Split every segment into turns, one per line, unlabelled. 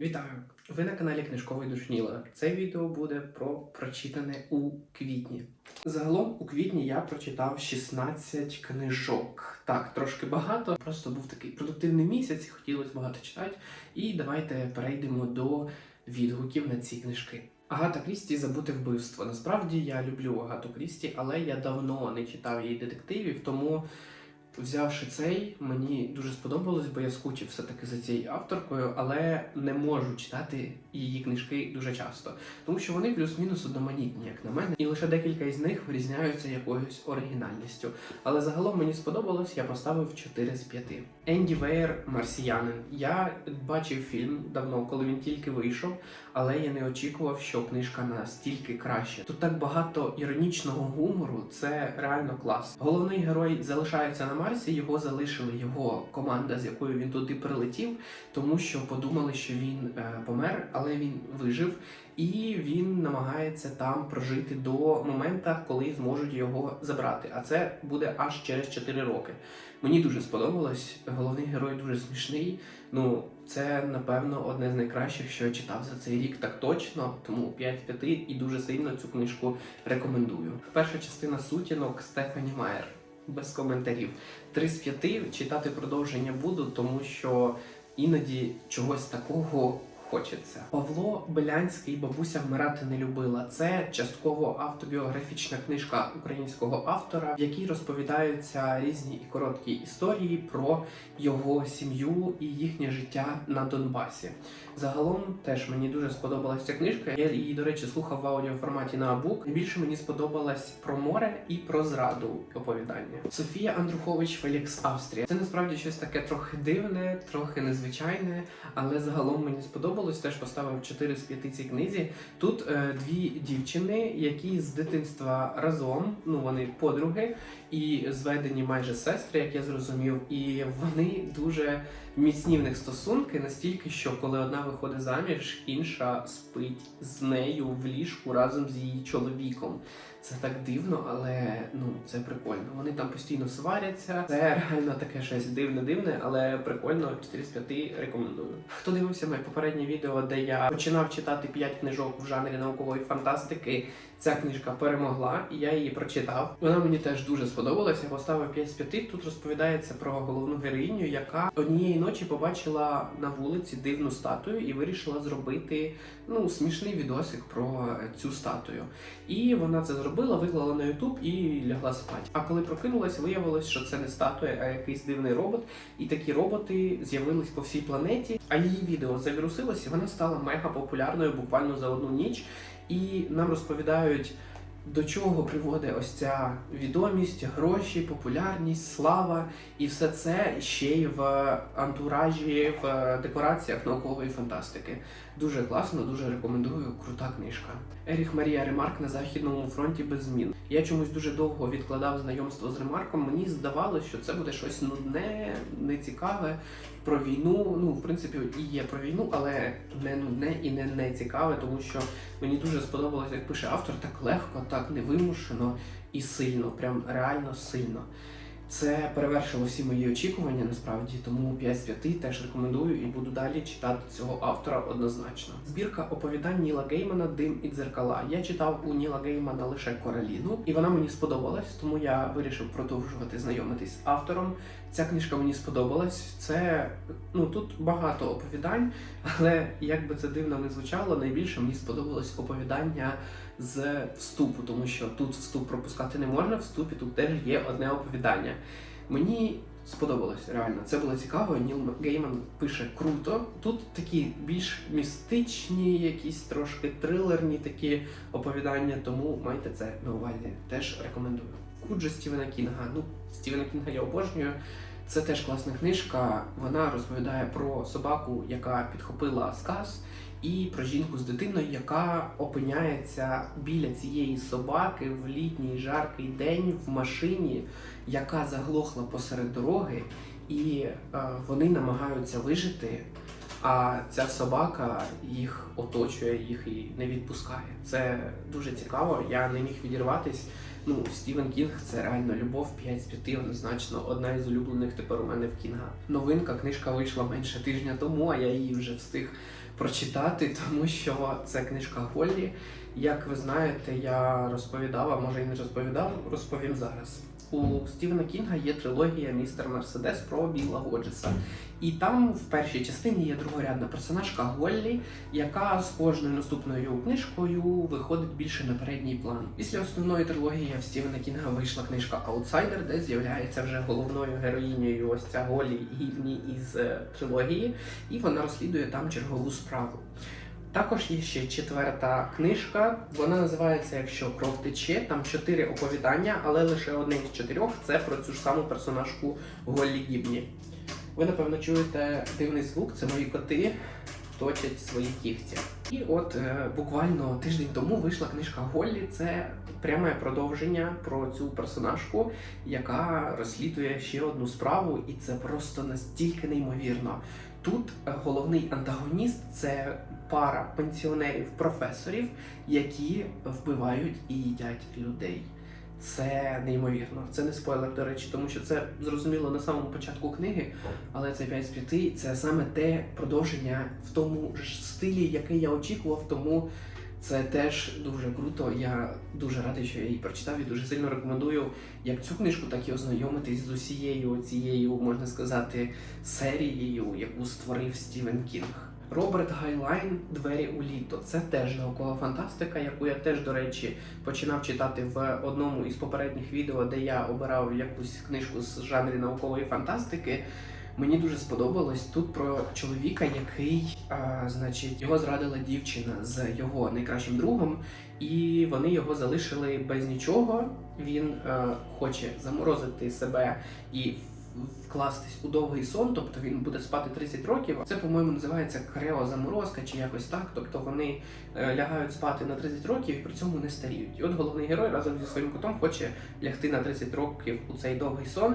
Вітаю! Ви на каналі Книжковий Душніла. Це відео буде про прочитане у квітні. Загалом у квітні я прочитав 16 книжок. Так, трошки багато. Просто був такий продуктивний місяць, хотілося багато читати. І давайте перейдемо до відгуків на ці книжки. Агата Крісті забути вбивство. Насправді я люблю Агату Крісті, але я давно не читав її детективів, тому. Взявши цей, мені дуже сподобалось, бо я скучив все-таки за цією авторкою, але не можу читати її книжки дуже часто, тому що вони плюс-мінус одноманітні, як на мене, і лише декілька із них вирізняються якоюсь оригінальністю. Але загалом мені сподобалось, я поставив 4 з 5. Енді Вейер Марсіянин. Я бачив фільм давно, коли він тільки вийшов, але я не очікував, що книжка настільки краще. Тут так багато іронічного гумору, це реально клас. Головний герой залишається на Марсі, його залишили його команда, з якою він туди прилетів, тому що подумали, що він е, помер, але він вижив, і він намагається там прожити до моменту, коли зможуть його забрати. А це буде аж через 4 роки. Мені дуже сподобалось. Головний герой дуже смішний. Ну, це напевно одне з найкращих, що я читав за цей рік, так точно. Тому 5 з 5 і дуже сильно цю книжку рекомендую. Перша частина сутінок Стефані Майер. Без коментарів. 3 з 5 читати продовження буду, тому що іноді чогось такого хочеться. Павло Белянський бабуся вмирати не любила. Це частково автобіографічна книжка українського автора, в якій розповідаються різні і короткі історії про його сім'ю і їхнє життя на Донбасі. Загалом теж мені дуже сподобалася ця книжка. Я її, до речі, слухав в аудіоформаті на абук. Найбільше мені сподобалась про море і про зраду оповідання. Софія Андрухович Фелікс Австрія. Це насправді щось таке трохи дивне, трохи незвичайне, але загалом мені сподобалось. Теж поставив 4 з 5 цій книзі. Тут е, дві дівчини, які з дитинства разом, ну вони подруги, і зведені майже сестри, як я зрозумів, і вони дуже міцні в них стосунки настільки, що коли одна виходить заміж, інша спить з нею в ліжку разом з її чоловіком. Це так дивно, але ну це прикольно. Вони там постійно сваряться. Це реально таке щось дивне-дивне, але прикольно. 4 з 5 рекомендую. Хто дивився моє попереднє відео, де я починав читати 5 книжок в жанрі наукової фантастики. Ця книжка перемогла, і я її прочитав. Вона мені теж дуже сподобалася. Поставив 5 з 5. Тут розповідається про головну героїню, яка однієї ночі побачила на вулиці дивну статую і вирішила зробити ну смішний відосик про цю статую. І вона це зробила, виклала на Ютуб і лягла спати. А коли прокинулась, виявилось, що це не статуя, а якийсь дивний робот. І такі роботи з'явились по всій планеті. А її відео завірусилось, і вона стала мега популярною буквально за одну ніч. І нам розповідають, до чого приводить ось ця відомість, гроші, популярність, слава, і все це ще й в антуражі, в декораціях наукової фантастики. Дуже класно, дуже рекомендую. Крута книжка. Еріх Марія Ремарк на західному фронті без змін. Я чомусь дуже довго відкладав знайомство з Ремарком. Мені здавалося, що це буде щось нудне, нецікаве про війну. Ну, в принципі, і є про війну, але не нудне і не нецікаве, тому що мені дуже сподобалось, як пише автор, так легко, так невимушено і сильно, прям реально сильно. Це перевершило всі мої очікування насправді, тому 5 з 5 теж рекомендую і буду далі читати цього автора однозначно. Збірка оповідань Ніла Геймана Дим і дзеркала. Я читав у Ніла Геймана лише Кораліну, і вона мені сподобалась, тому я вирішив продовжувати знайомитись з автором. Ця книжка мені сподобалась. Це ну тут багато оповідань, але як би це дивно не звучало, найбільше мені сподобалось оповідання з вступу, тому що тут вступ пропускати не можна. Вступі тут теж є одне оповідання. Мені сподобалось реально. Це було цікаво. Ніл Гейман пише круто. Тут такі більш містичні, якісь трошки трилерні такі оповідання, тому майте це на увазі. Теж рекомендую. Куджа Стівена Кінга. Ну, Стівена Кінга я обожнюю. Це теж класна книжка. Вона розповідає про собаку, яка підхопила сказ, і про жінку з дитиною, яка опиняється біля цієї собаки в літній жаркий день в машині, яка заглохла посеред дороги, і е, вони намагаються вижити. А ця собака їх оточує, їх і не відпускає. Це дуже цікаво. Я не міг відірватись. Ну, Стівен Кінг це реально любов 5 з 5, однозначно одна із улюблених тепер у мене в Кінга. Новинка книжка вийшла менше тижня тому, а я її вже встиг прочитати, тому що це книжка Голлі. Як ви знаєте, я розповідав, а може і не розповідав, розповім зараз. У Стівена Кінга є трилогія Містер Мерседес про Біла Годжеса. І там в першій частині є другорядна персонажка Голлі, яка з кожною наступною книжкою виходить більше на передній план. Після основної трилогії в Стівена Кінга вийшла книжка Аутсайдер, де з'являється вже головною героїнею ось ця Голлі Гівні із е, трилогії, і вона розслідує там чергову справу. Також є ще четверта книжка. Вона називається Якщо кров тече. Там чотири оповідання, але лише одне із чотирьох це про цю ж саму персонажку Голлі Гібні. Ви напевно чуєте дивний звук, це мої коти точать свої кігті. І от е, буквально тиждень тому вийшла книжка Голлі. Це пряме продовження про цю персонажку, яка розслідує ще одну справу, і це просто настільки неймовірно. Тут головний антагоніст це пара пенсіонерів-професорів, які вбивають і їдять людей. Це неймовірно. Це не спойлер, до речі, тому що це зрозуміло на самому початку книги, але це 5 з 5 це саме те продовження в тому ж стилі, який я очікував, тому це теж дуже круто. Я дуже радий, що я її прочитав і дуже сильно рекомендую як цю книжку, так і ознайомитись з усією цією, можна сказати, серією, яку створив Стівен Кінг. Роберт Гайлайн Двері у літо. Це теж наукова фантастика, яку я теж, до речі, починав читати в одному із попередніх відео, де я обирав якусь книжку з жанрі наукової фантастики. Мені дуже сподобалось тут про чоловіка, який, а, значить, його зрадила дівчина з його найкращим другом, і вони його залишили без нічого. Він а, хоче заморозити себе і вкластись у довгий сон, тобто він буде спати 30 років. Це, по-моєму, називається креозаморозка чи якось так. Тобто вони е, лягають спати на 30 років і при цьому не старіють. І от головний герой разом зі своїм котом хоче лягти на 30 років у цей довгий сон.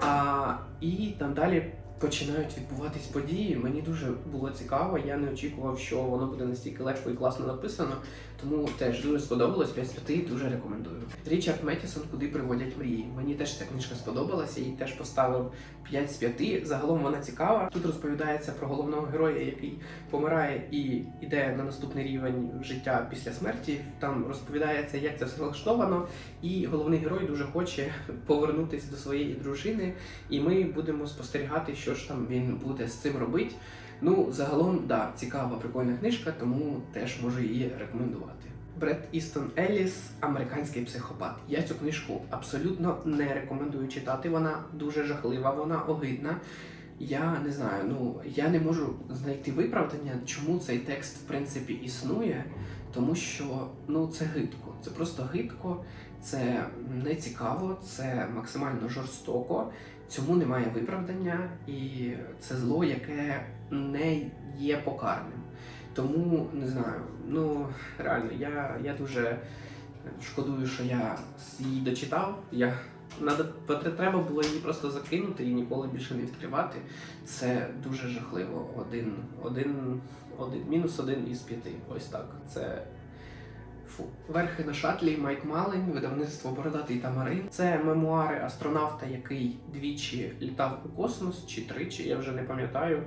А, і там далі. Починають відбуватись події. Мені дуже було цікаво. Я не очікував, що воно буде настільки легко і класно написано. Тому теж дуже сподобалось 5 з 5, дуже рекомендую. Річард Меттісон, куди приводять мрії. Мені теж ця книжка сподобалася, їй теж поставив 5 з 5. Загалом вона цікава. Тут розповідається про головного героя, який помирає і йде на наступний рівень життя після смерті. Там розповідається, як це все влаштовано, і головний герой дуже хоче повернутися до своєї дружини, і ми будемо спостерігати, що ж там він буде з цим робити. Ну, загалом, да, цікава, прикольна книжка, тому теж можу її рекомендувати. Бред Істон Еліс, американський психопат. Я цю книжку абсолютно не рекомендую читати. Вона дуже жахлива, вона огидна. Я не знаю, ну я не можу знайти виправдання, чому цей текст в принципі існує, тому що ну це гидко. Це просто гидко, це не цікаво, це максимально жорстоко. Цьому немає виправдання, і це зло, яке не є покарним. Тому не знаю. Ну реально, я, я дуже шкодую, що я її дочитав. Я надо треба було її просто закинути і ніколи більше не відкривати. Це дуже жахливо. Один, один, один, мінус один із п'яти. Ось так. Це Фу. Верхи на шатлі Майк Малень, видавництво Бородатий Тамарин. Це мемуари астронавта, який двічі літав у космос, чи тричі, я вже не пам'ятаю.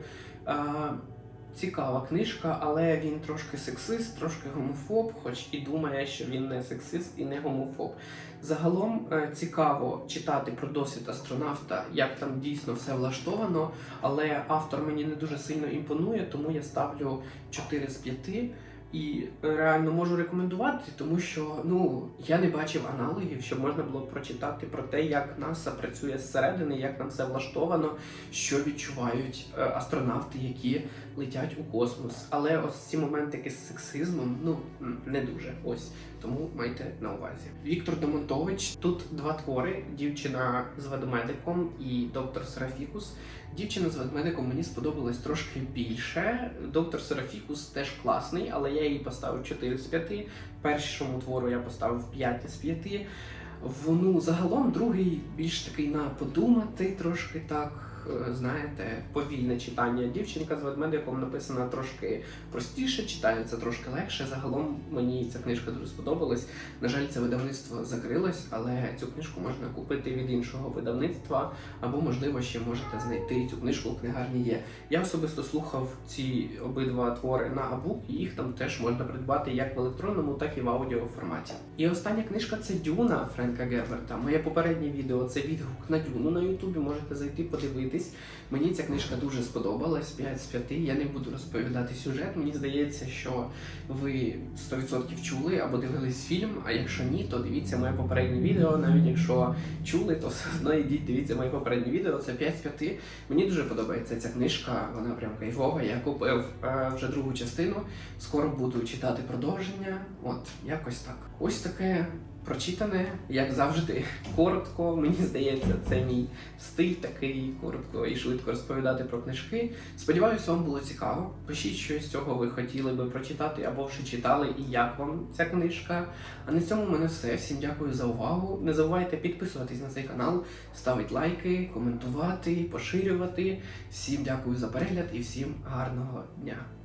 Цікава книжка, але він трошки сексист, трошки гомофоб, хоч і думає, що він не сексист і не гомофоб. Загалом е, цікаво читати про досвід астронавта, як там дійсно все влаштовано, але автор мені не дуже сильно імпонує, тому я ставлю 4 з 5. І реально можу рекомендувати, тому що ну я не бачив аналогів, що можна було прочитати про те, як НАСА працює зсередини, як нам все влаштовано, що відчувають е, астронавти, які летять у космос. Але ось ці моменти з сексизмом, ну не дуже. Ось тому майте на увазі. Віктор Демонтович. Тут два твори: дівчина з ведмедиком і доктор Серафікус. Дівчина з ведмедиком мені сподобалась трошки більше. Доктор Серафікус теж класний, але я їй поставив 4 з 5. Першому твору я поставив 5 з 5. Ну, загалом другий більш такий на подумати, трошки так. Е, знаєте, повільне читання. Дівчинка з ведмедиком написана трошки простіше, читається трошки легше. Загалом мені ця книжка дуже сподобалась. На жаль, це видавництво закрилось, але цю книжку можна купити від іншого видавництва, або, можливо, ще можете знайти цю книжку в книгарні є. Я особисто слухав ці обидва твори на абук, і їх там теж можна придбати як в електронному, так і в аудіо форматі. І остання книжка це Дюна Френка Герберта. Моє попереднє відео це відгук на Дюну на Ютубі. Можете зайти подивитись. Мені ця книжка дуже сподобалась. 5 з 5. Я не буду розповідати сюжет. Мені здається, що ви 100% чули або дивились фільм. А якщо ні, то дивіться моє попереднє відео. Навіть якщо чули, то все одно йдіть, дивіться моє попереднє відео. Це 5 з 5. Мені дуже подобається ця книжка. Вона прям кайфова. Я купив е, вже другу частину. Скоро буду читати продовження. От якось так. Ось таке прочитане, як завжди, коротко. Мені здається, це мій стиль такий коротко і швидко розповідати про книжки. Сподіваюся, вам було цікаво. Пишіть, що з цього ви хотіли би прочитати або вже читали, і як вам ця книжка. А на цьому в мене все. Всім дякую за увагу. Не забувайте підписуватись на цей канал, ставити лайки, коментувати, поширювати. Всім дякую за перегляд і всім гарного дня.